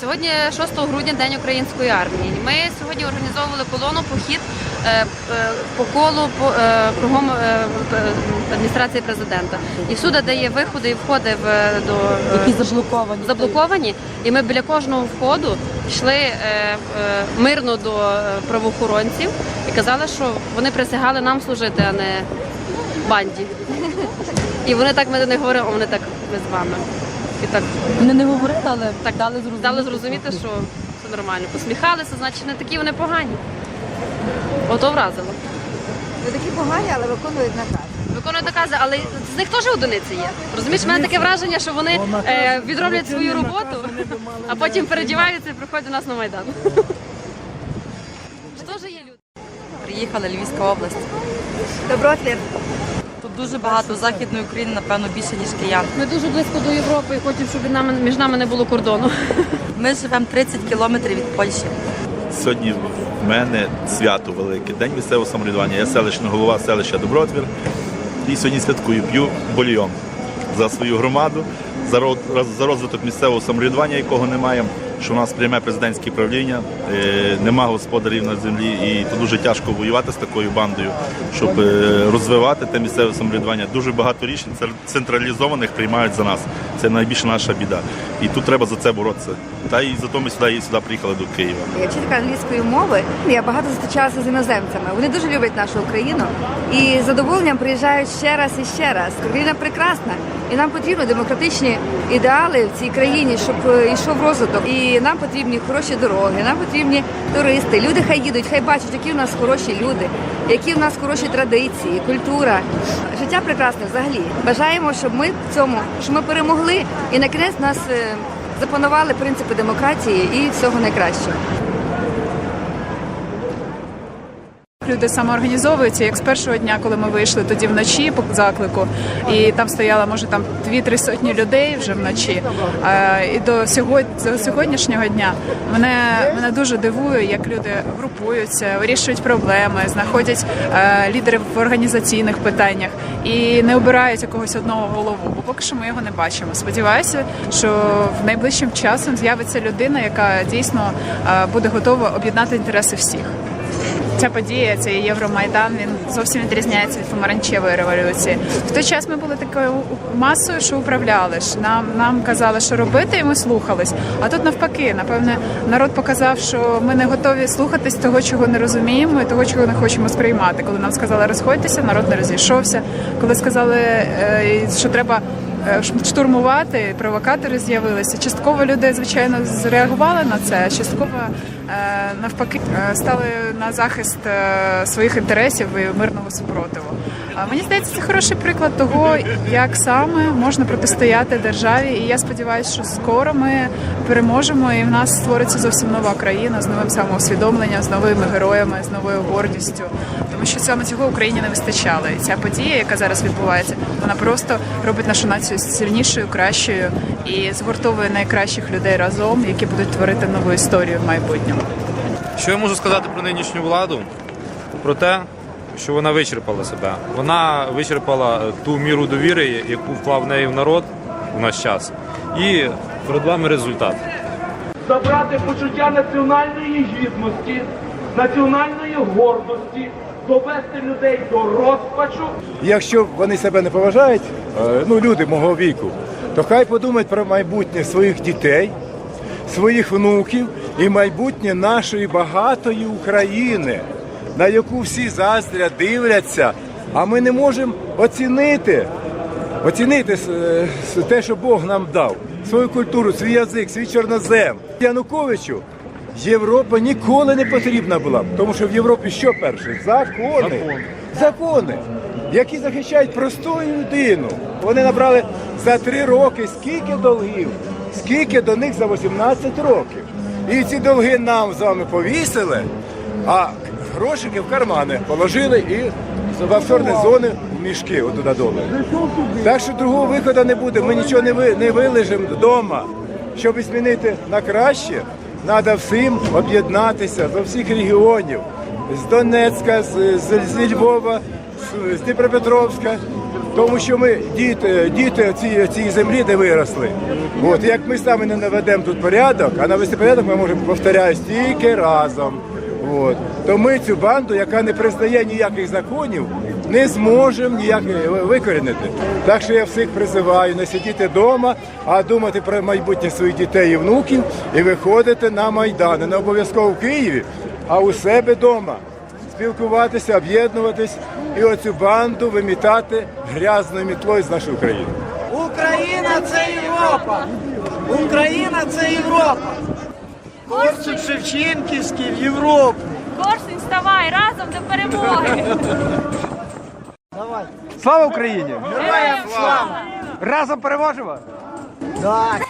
Сьогодні 6 грудня День української армії. Ми сьогодні організовували колону похід е, е, по колу по е, кругом адміністрації президента. І всюди, де є виходи і входи в до які заблоковані. заблоковані, і ми біля кожного входу йшли мирно до правоохоронців і казали, що вони присягали нам служити, а не банді. І вони так ми до них говорили, «О, вони так ми з вами. І так Вони не говорили, але Так, дали зрозуміти. дали зрозуміти, що все нормально. Посміхалися, значить не такі вони погані. Ото вразило. Ви такі погані, але виконують наказ. Виконують накази, але з них теж одиниці є. Розумієш, в мене таке враження, що вони е, відроблять свою роботу, а потім передіваються і приходять до нас на Майдан. Що ж є люди? Приїхали Львівська область. Добротлір. Дуже багато західної України, напевно, більше ніж киян. Ми дуже близько до Європи і хочемо, щоб від нами, між нами не було кордону. Ми живемо 30 кілометрів від Польщі. Сьогодні в мене свято велике, день місцевого самоврядування. Я селищний голова селища Добротвір. І сьогодні святкую, п'ю бульйон за свою громаду, за ро- за розвиток місцевого самоврядування, якого немає. Що в нас пряме президентське правління, е, нема господарів на землі, і то дуже тяжко воювати з такою бандою, щоб е, розвивати те місцеве самоврядування. Дуже багато рішень централізованих приймають за нас. Це найбільша наша біда. І тут треба за це боротися. Та і зато ми сюди, і сюди приїхали до Києва. Я вчителька англійської мови. Я багато зустрічалася з іноземцями. Вони дуже люблять нашу Україну і з задоволенням приїжджають ще раз і ще раз. Україна прекрасна, і нам потрібні демократичні ідеали в цій країні, щоб е, йшов розвиток. І нам потрібні хороші дороги, нам потрібні туристи. Люди хай їдуть, хай бачать, які в нас хороші люди, які в нас хороші традиції, культура. Життя прекрасне взагалі. Бажаємо, щоб ми в цьому, щоб ми перемогли і на кінець нас е, запанували принципи демократії і всього найкращого. Люди самоорганізовуються, як з першого дня, коли ми вийшли тоді вночі по заклику, і там стояло, може, там дві-три сотні людей вже вночі. А, і до сьогодні, до сьогоднішнього дня мене, мене дуже дивує, як люди групуються, вирішують проблеми, знаходять е, лідерів в організаційних питаннях і не обирають якогось одного голову. Бо поки що ми його не бачимо. Сподіваюся, що в найближчим часом з'явиться людина, яка дійсно е, буде готова об'єднати інтереси всіх. Ця подія, цей Євромайдан, він зовсім відрізняється від помаранчевої революції. В той час ми були такою масою, що управляли ж. Нам нам казали, що робити, і ми слухались. А тут навпаки, напевне, народ показав, що ми не готові слухатись того, чого не розуміємо, і того, чого не хочемо сприймати. Коли нам сказали розходьтеся, народ не розійшовся. Коли сказали, е, що треба. Е, Штурмувати провокатори з'явилися. Частково люди, звичайно, зреагували на це. Частково е, навпаки е, стали на захист своїх інтересів і мирного супротиву. Мені здається, це хороший приклад того, як саме можна протистояти державі. І я сподіваюся, що скоро ми переможемо, і в нас створиться зовсім нова країна з новим самоусвідомленням, з новими героями, з новою гордістю. Тому що саме цього Україні не вистачало. І ця подія, яка зараз відбувається, вона просто робить нашу націю сильнішою, кращою і згуртовує найкращих людей разом, які будуть творити нову історію в майбутньому. Що я можу сказати про нинішню владу? Про те, що вона вичерпала себе. Вона вичерпала е, ту міру довіри, яку вклав в неї в народ у наш час. І перед вами результат. забрати почуття національної гідності, національної гордості, довести людей до розпачу Якщо вони себе не поважають, е, ну люди мого віку, то хай подумають про майбутнє своїх дітей, своїх внуків і майбутнє нашої багатої України, на яку всі заздря дивляться, а ми не можемо оцінити, оцінити е, те, що Бог нам дав, свою культуру, свій язик, свій чорнозем. Януковичу Європа ніколи не потрібна була, тому що в Європі що перше? Закони. Закони, які захищають просту людину. Вони набрали за три роки скільки долгів, скільки до них за 18 років. І ці долги нам з вами повісили, а грошики в кармани положили і в офшорні зони в мішки отуди долу. Так що другого виходу не буде. Ми нічого не, ви, не вилежимо вдома. Щоб змінити на краще, треба всім об'єднатися з усіх регіонів, з Донецька, з, з, з Львова, з, з Дніпропетровська, Тому що ми діти, діти цієї, цієї землі, де виросли. От як ми самі не наведемо тут порядок, а навести порядок ми можемо повторяюсь тільки разом. От. То ми цю банду, яка не признає ніяких законів, не зможемо ніяк викорінити. Так що я всіх призиваю не сидіти вдома, а думати про майбутнє своїх дітей і внуків і виходити на майдани. Не обов'язково в Києві, а у себе вдома. Спілкуватися, об'єднуватись і оцю банду вимітати грязною мітлою з нашої України. Україна це Європа! Україна це Європа! Корсун Шевченківський в Європу! Корсунь, вставай разом до перемоги! Слава Україні! Героям слава! Разом переможемо! Так!